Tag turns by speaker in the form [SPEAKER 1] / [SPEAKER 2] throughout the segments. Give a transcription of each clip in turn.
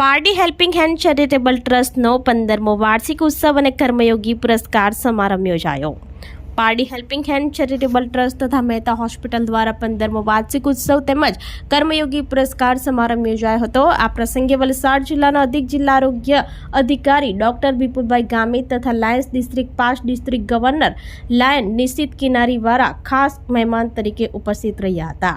[SPEAKER 1] Pardi helping hand charitable ટ્રસ્ટનો પંદરમો વાર્ષિક ઉત્સવ અને કર્મયોગી પુરસ્કાર સમારંભ યોજાયો. Pardi helping hand charitable trust તથા મહેતા હોસ્પિટલ દ્વારા પંદરમો વાર્ષિક ઉત્સવ તેમજ કર્મયોગી પુરસ્કાર સમારંભ યોજાયો હતો. આ પ્રસંગે વલસાડ જિલ્લાના અધિક જિલ્લા આરોગ્ય અધિકારી ડોક્ટર વિપુલભાઈ ગામિત તથા lions district past district governor lion Nishchit Kinariwala ખાસ મહેમાન તરીકે ઉપસ્થિત રહ્યા હતા.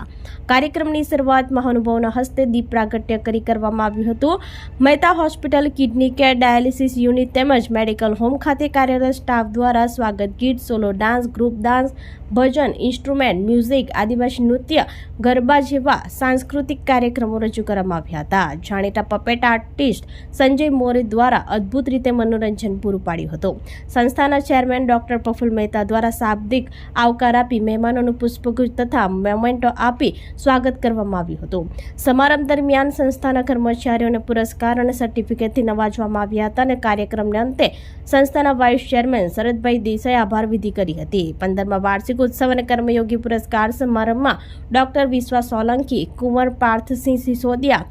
[SPEAKER 1] કાર્યક્રમની શરૂઆત મહાનુભાવના હસ્તે દીપ પ્રાગટ્ય કરી કરવામાં આવ્યું હતું. Mehta hospital, kidney care, dialysis unit તેમજ મેડિકલ હોમ ખાતે કાર્યરત સ્ટાફ દ્વારા સ્વાગત ગીત, solo, dance group dance, bhajan, instrument, music, adivasi નૃત્ય, ગરબા જેવા સાંસ્કૃતિક કાર્યક્રમો રજૂ કરવામાં આવ્યા હતા. જાણીતા પપેટ આર્ટિસ્ટ સંજય મોરે દ્વારા અદ્ભુત રીતે મનોરંજન પૂરું પાડ્યું હતું. સંસ્થાના ચેરમેન ડોક્ટર પ્રફુલ મહેતા દ્વારા શાબ્દિક આવકાર આપી મહેમાનોનું પુષ્પગુચ્છ તથા મોમેન્ટો આપી સ્વાગત કરવામાં આવ્યું હતું. સમારંભ દરમિયાન સંસ્થાના કર્મચારીઓને પુરસ્કાર અને સર્ટિફિકેટથી નવાજવામાં આવ્યા હતા અને કાર્યક્રમને અંતે સંસ્થાના વાઇસ ચેરમેન શરદભાઈ દેસાઈ આભાર વિધિ કરી હતી પંદરમાં વાર્ષિક ઉત્સવ અને કર્મયોગી પુરસ્કાર સમારંભમાં ડોક્ટર વિશ્વા સોલંકી કુંવર પાર્થસિંહ સિસોદિયા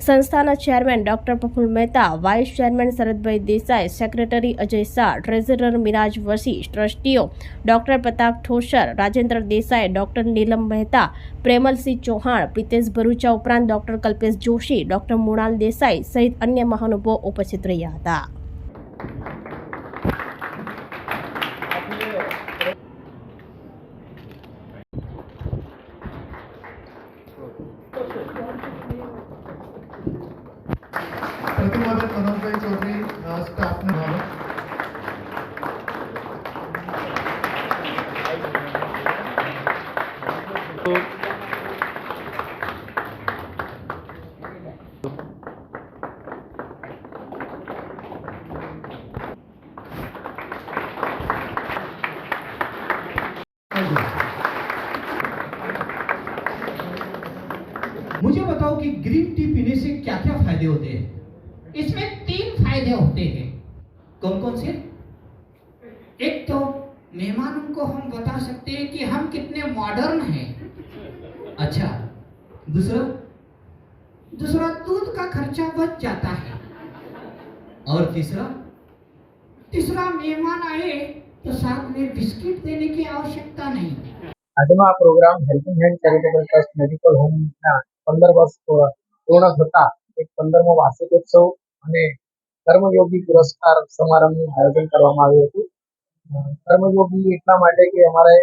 [SPEAKER 1] સંસ્થાના chairman doctor Praful Mehta vice chairman Sharadbhai Desai secretary Ajay Shah treasurer Miraj Vasi ટ્રસ્ટીઓ doctor Pratap ઠોસર Rajendra Desai doctor નીલમ મહેતા પ્રેમલસિંહ ચૌહાણ પ્રિતેશ ભરૂચા ઉપરાંત ડોક્ટર કલ્પેશ જોશી ડોક્ટર મૃણાલ દેસાઈ સહિત અન્ય મહાનુભાવો ઉપસ્થિત રહ્યા હતા
[SPEAKER 2] चौधरी
[SPEAKER 3] मुझे बताओ कि ग्रीन टी पीने से क्या क्या फ़ायदे होते हैं?
[SPEAKER 4] इसमें तीन फायदे होते हैं
[SPEAKER 3] कौन कौन से
[SPEAKER 4] एक तो मेहमानों को हम बता सकते हैं कि हम कितने मॉडर्न हैं
[SPEAKER 3] अच्छा दूसरा
[SPEAKER 4] दूसरा दूध का खर्चा बच जाता है
[SPEAKER 3] और तीसरा
[SPEAKER 4] तीसरा मेहमान आए तो साथ में बिस्किट देने की आवश्यकता नहीं
[SPEAKER 5] આજનો આ programme helping hand charitable trust medical હોમના પંદર વર્ષ પૂ- પૂર્ણ થતા એક પંદરમો વાર્ષિક ઉત્સવ અને કર્મયોગી પુરસ્કાર સમારંભનું આયોજન કરવામાં આવ્યું હતું. કર્મયોગી એટલા માટે કે અમારે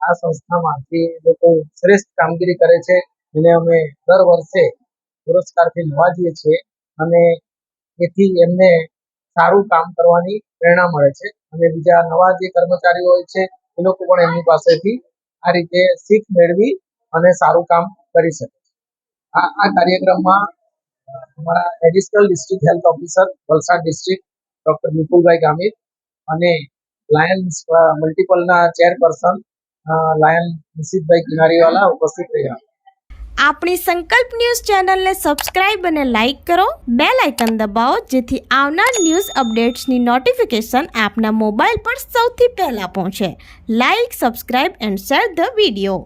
[SPEAKER 5] આ સંસ્થામાં જે લોકો શ્રેષ્ઠ કામગીરી કરે છે, એને અમે દર વર્ષે પુરસ્કારથી નવાજીએ છીએ અને એથી એમને સારું કામ કરવાની પ્રેરણા મળે છે. અને બીજા નવા જે કર્મચારીઓ હોય છે, એ લોકો પણ એમની પાસેથી આ રીતે શીખ મેળવી અને સારું કામ કરી શકે આ આ કાર્યક્રમમાં અમારા additional district health officer Valsad district doctor Vipulbhai Gamit અને લાયન્સ મલ્ટિપલના ચેરપર્સન લાયન નિશિતભાઈ કિનારીવાલા ઉપસ્થિત રહ્યા.
[SPEAKER 1] આપણી સંકલ્પ ન્યૂઝ ચેનલને સબસ્ક્રાઇબ અને લાઇક કરો બે લાઇકન દબાવો, જેથી આવનાર ન્યૂઝ અપડેટ્સની નોટિફિકેશન આપના મોબાઈલ પર સૌથી પહેલાં પહોંચે. Like subscribe and share the video